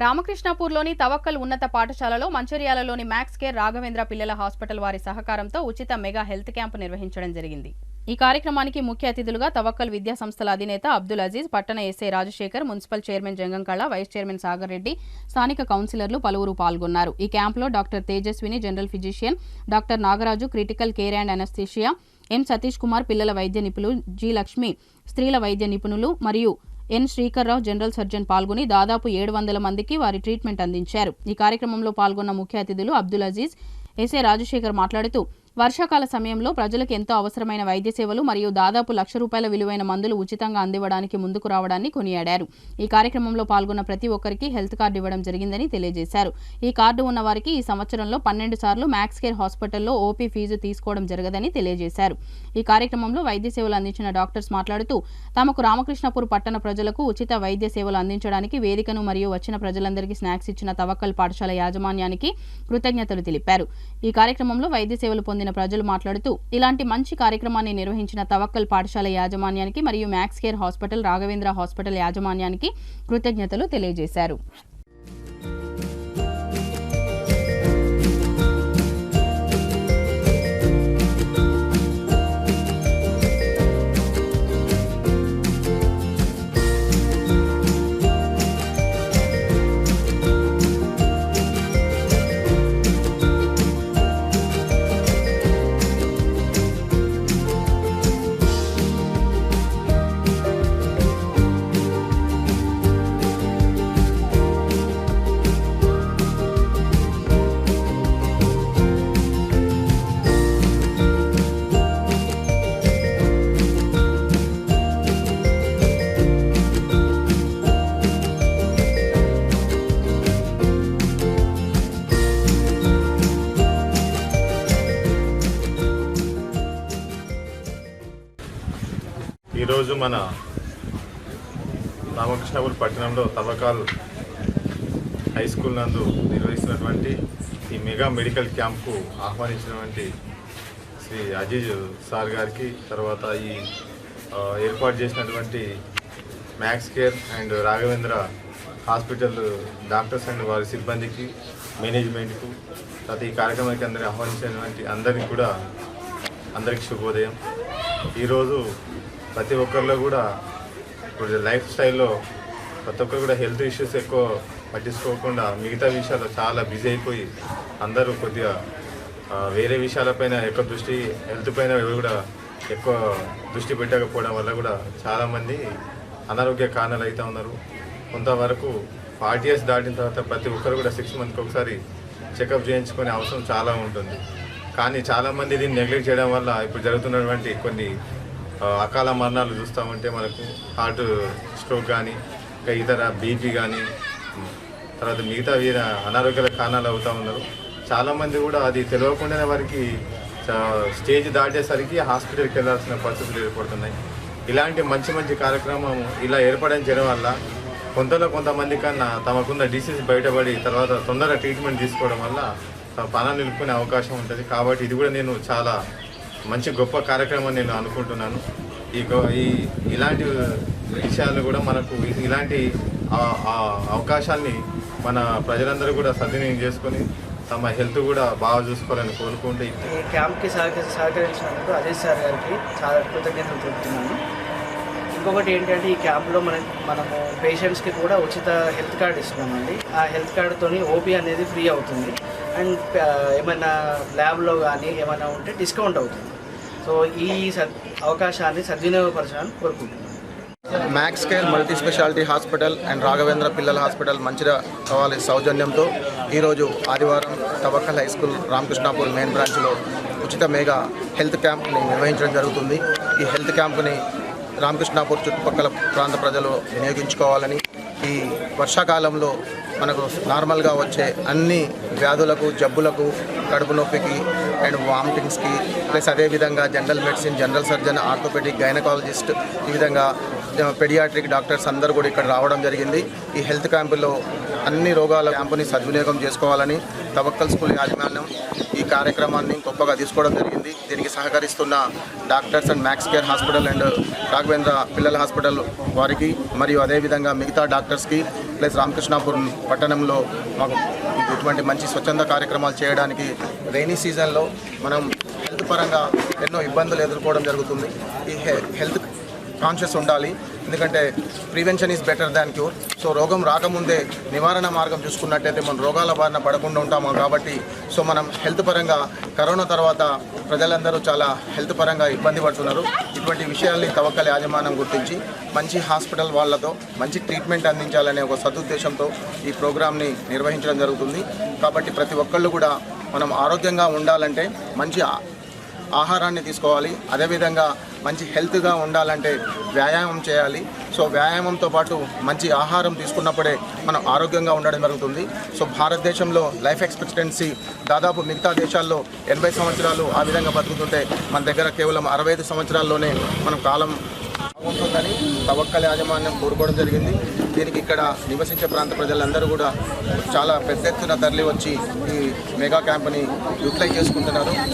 రామకృష్ణాపూర్లోని తవక్కల్ ఉన్నత పాఠశాలలో మంచిర్యాలలోని max care Raghavendra పిల్లల హాస్పిటల్ వారి సహకారంతో ఉచిత మెగా హెల్త్ క్యాంపు నిర్వహించడం జరిగింది. ఈ కార్యక్రమానికి ముఖ్య అతిథులుగా తవక్కల్ విద్యా సంస్థల అధినేత అబ్దుల్ అజీజ్ పట్టణ SI Rajasekhar municipal chairman Jangamkala vice chairman Sagar Reddy స్థానిక కౌన్సిలర్లు పలువురు పాల్గొన్నారు. ఈ క్యాంపులో doctor Tejaswini general physician doctor Nagaraju critical care and anaesthesia N Satish Kumar పిల్లల వైద్య నిపుణులు జి లక్ష్మి స్త్రీల వైద్య నిపుణులు మరియు ఎన్. శ్రీకర్రావు జనరల్ సర్జన్ పాల్గొని దాదాపు ఏడు వందల మందికి వారి ట్రీట్మెంట్ అందించారు. ఈ కార్యక్రమంలో పాల్గొన్న ముఖ్య అతిథులు అబ్దుల్ అజీజ్ ఎస్ఏ రాజశేఖర్ మాట్లాడుతూ వర్షాకాల సమయంలో ప్రజలకు ఎంతో అవసరమైన వైద్య సేవలు మరియు దాదాపు లక్ష రూపాయల విలువైన మందులు ఉచితంగా అందివ్వడానికి ముందుకు రావడాన్ని కొనియాడారు. ఈ కార్యక్రమంలో పాల్గొన్న ప్రతి ఒక్కరికి హెల్త్ కార్డు ఇవ్వడం జరిగిందని తెలియజేశారు. ఈ కార్డు ఉన్న వారికి ఈ సంవత్సరంలో పన్నెండు సార్లు మ్యాక్స్ కేర్ హాస్పిటల్లో ఓపీ ఫీజు తీసుకోవడం జరగదని తెలియజేశారు. ఈ కార్యక్రమంలో వైద్య సేవలు అందించిన డాక్టర్స్ మాట్లాడుతూ తమకు రామకృష్ణపూర్ పట్టణ ప్రజలకు ఉచిత వైద్య సేవలు అందించడానికి వేదికను మరియు వచ్చిన ప్రజలందరికీ స్నాక్స్ ఇచ్చిన తవక్కల్ పాఠశాల యాజమాన్యానికి కృతజ్ఞతలు తెలిపారు. ఈ కార్యక్రమంలో వైద్య సేవలు పొందిన ప్రజలు మాట్లాడుతూ ఇలాంటి మంచి కార్యక్రమాన్ని నిర్వహించిన తవక్కల్ పాఠశాల యాజమాన్యానికి మరియు Max Care hospital Raghavendra hospital యాజమాన్యానికి కృతజ్ఞతలు తెలియజేశారు. ఈరోజు మన రామకృష్ణపూర్ పట్టణంలో తవ్వకాల్ హై స్కూల్ నందు నిర్వహిస్తున్నటువంటి ఈ మెగా మెడికల్ క్యాంప్కు ఆహ్వానించినటువంటి శ్రీ అజీజ్ సార్ గారికి తర్వాత ఈ ఏర్పాటు చేసినటువంటి Max Care and Raghavendra hospital doctors and వారి సిబ్బందికి మేనేజ్మెంట్కు తర్వాత ఈ కార్యక్రమానికి అందరినీ ఆహ్వానించినటువంటి అందరికీ కూడా అందరికీ శుభోదయం. ఈరోజు ప్రతి ఒక్కరిలో కూడా ఇప్పుడు లైఫ్ స్టైల్లో ప్రతి ఒక్కరు కూడా హెల్త్ ఇష్యూస్ ఎక్కువ పట్టించుకోకుండా మిగతా విషయాలు చాలా బిజీ అయిపోయి అందరూ కొద్దిగా వేరే విషయాలపైన ఎక్కువ దృష్టి హెల్త్ పైన కూడా ఎక్కువ దృష్టి పెట్టకపోవడం వల్ల కూడా చాలామంది అనారోగ్య కారణాలు అవుతూ ఉన్నారు. కొంతవరకు ఫార్టీ ఇయర్స్ దాటిన తర్వాత ప్రతి ఒక్కరు కూడా సిక్స్ మంత్కి ఒకసారి చెకప్ చేయించుకునే అవసరం చాలా ఉంటుంది. కానీ చాలామంది దీన్ని నెగ్లెక్ట్ చేయడం వల్ల ఇప్పుడు జరుగుతున్నటువంటి కొన్ని అకాల మరణాలు చూస్తామంటే మనకు హార్ట్ స్ట్రోక్ కానీ ఇంకా ఇతర బీపీ కానీ తర్వాత మిగతా వీర అనారోగ్యాల కారణాలు అవుతూ ఉన్నారు. చాలామంది కూడా అది తెలియకుండానే వారికి స్టేజ్ దాటేసరికి హాస్పిటల్కి వెళ్ళాల్సిన పరిస్థితులు ఏర్పడుతున్నాయి. ఇలాంటి మంచి మంచి కార్యక్రమం ఇలా ఏర్పడడం చేయడం వల్ల కొంతలో కొంతమంది కన్నా తమకున్న డిసీజ్ బయటపడి తర్వాత తొందరగా ట్రీట్మెంట్ తీసుకోవడం వల్ల తమ ప్రాణాలు నిలుపుకునే అవకాశం ఉంటుంది. కాబట్టి ఇది కూడా నేను చాలా మంచి గొప్ప కార్యక్రమం నేను అనుకుంటున్నాను. ఈ గొ- ఈ ఇలాంటి విషయాలు కూడా మనకు ఇలాంటి అవకాశాన్ని మన ప్రజలందరూ కూడా సద్వినియోగం చేసుకొని తమ హెల్త్ కూడా బాగా చూసుకోవాలని కోరుకుంటూ ఈ క్యాంప్కి సహకరించినందుకు అజయ్ సార్ గారికి చాలా కృతజ్ఞతలు తెలుపుతున్నాను. ఇంకొకటి ఏంటంటే ఈ క్యాంప్లో మన మనము పేషెంట్స్కి కూడా ఉచిత హెల్త్ కార్డు ఇస్తున్నామండి. ఆ హెల్త్ కార్డుతోని ఓపీ అనేది ఫ్రీ అవుతుంది. అండ్ ఏమైనా ల్యాబ్లో కానీ ఏమైనా ఉంటే డిస్కౌంట్ అవుతుంది. సో ఈ అవకాశాన్ని సద్వినియోగపరచాలని కోరుకుంటున్నాను. Max Care multi speciality hospital and Raghavendra పిల్లల హాస్పిటల్ మంచిర్యాల సవాలి సౌజన్యంతో ఈరోజు ఆదివారం Tawakkal high school Ramakrishnapur main బ్రాంచ్లో ఉచిత మేఘా హెల్త్ క్యాంప్ని నిర్వహించడం జరుగుతుంది. ఈ హెల్త్ క్యాంప్ని రామకృష్ణాపూర్ చుట్టుపక్కల ప్రాంత ప్రజలు వినియోగించుకోవాలని ఈ వర్షాకాలంలో మనకు నార్మల్గా వచ్చే అన్ని వ్యాధులకు జబ్బులకు కడుపు నొప్పికి అండ్ వామిటింగ్స్కి ప్లస్ అదేవిధంగా general medicine general surgeon orthopaedic gynaecologist ఈ విధంగా పెడియాట్రిక్ డాక్టర్స్ అందరూ కూడా ఇక్కడ రావడం జరిగింది. ఈ హెల్త్ క్యాంపులో అన్ని రోగాల క్యాంపుని సద్వినియోగం చేసుకోవాలని తవక్కల్ స్కూల్ యాజమాన్యం ఈ కార్యక్రమాన్ని గొప్పగా తీసుకోవడం జరిగింది. దీనికి సహకరిస్తున్న doctors and Max Care hospital and Raghavendra పిల్లల హాస్పిటల్ వారికి మరియు అదేవిధంగా మిగతా డాక్టర్స్కి ప్లస్ రామకృష్ణాపురం పట్టణంలో మాకు ఇటువంటి మంచి స్వచ్ఛంద కార్యక్రమాలు చేయడానికి రైనీ సీజన్లో మనం హెల్త్ పరంగా ఎన్నో ఇబ్బందులు ఎదుర్కోవడం జరుగుతుంది. ఈ హెల్త్ కాన్షియస్ ఉండాలి. ఎందుకంటే prevention is better than cure. So రోగం రాకముందే నివారణ మార్గం చూసుకున్నట్టయితే మనం రోగాల బారిన పడకుండా ఉంటాము కాబట్టి సో మనం హెల్త్ పరంగా కరోనా తర్వాత ప్రజలందరూ చాలా హెల్త్ పరంగా ఇబ్బంది పడుతున్నారు. ఇటువంటి విషయాల్ని తవక్కల యాజమాన్యం గుర్తించి మంచి హాస్పిటల్ వాళ్ళతో మంచి ట్రీట్మెంట్ అందించాలనే ఒక సదుద్దేశంతో ఈ ప్రోగ్రామ్ని నిర్వహించడం జరుగుతుంది. కాబట్టి ప్రతి ఒక్కళ్ళు కూడా మనం ఆరోగ్యంగా ఉండాలంటే మంచి ఆహారాన్ని తీసుకోవాలి. అదేవిధంగా మంచి హెల్త్గా ఉండాలంటే వ్యాయామం చేయాలి. సో వ్యాయామంతో పాటు మంచి ఆహారం తీసుకున్నప్పుడే మనం ఆరోగ్యంగా ఉండడం జరుగుతుంది. సో భారతదేశంలో లైఫ్ ఎక్స్పెక్టెన్సీ దాదాపు మిగతా దేశాల్లో ఎనభై సంవత్సరాలు ఆ విధంగా బతుకుతుంటే మన దగ్గర కేవలం అరవై ఐదు సంవత్సరాల్లోనే మనం కాలం ఉంటుందని తవక్కల యాజమాన్యం కోరుకోవడం జరిగింది. దీనికి ఇక్కడ నివసించే ప్రాంత ప్రజలందరూ కూడా చాలా పెద్ద ఎత్తున తరలి వచ్చి ఈ మెగా క్యాంప్ని యూటిలైజ్ చేసుకుంటున్నారు.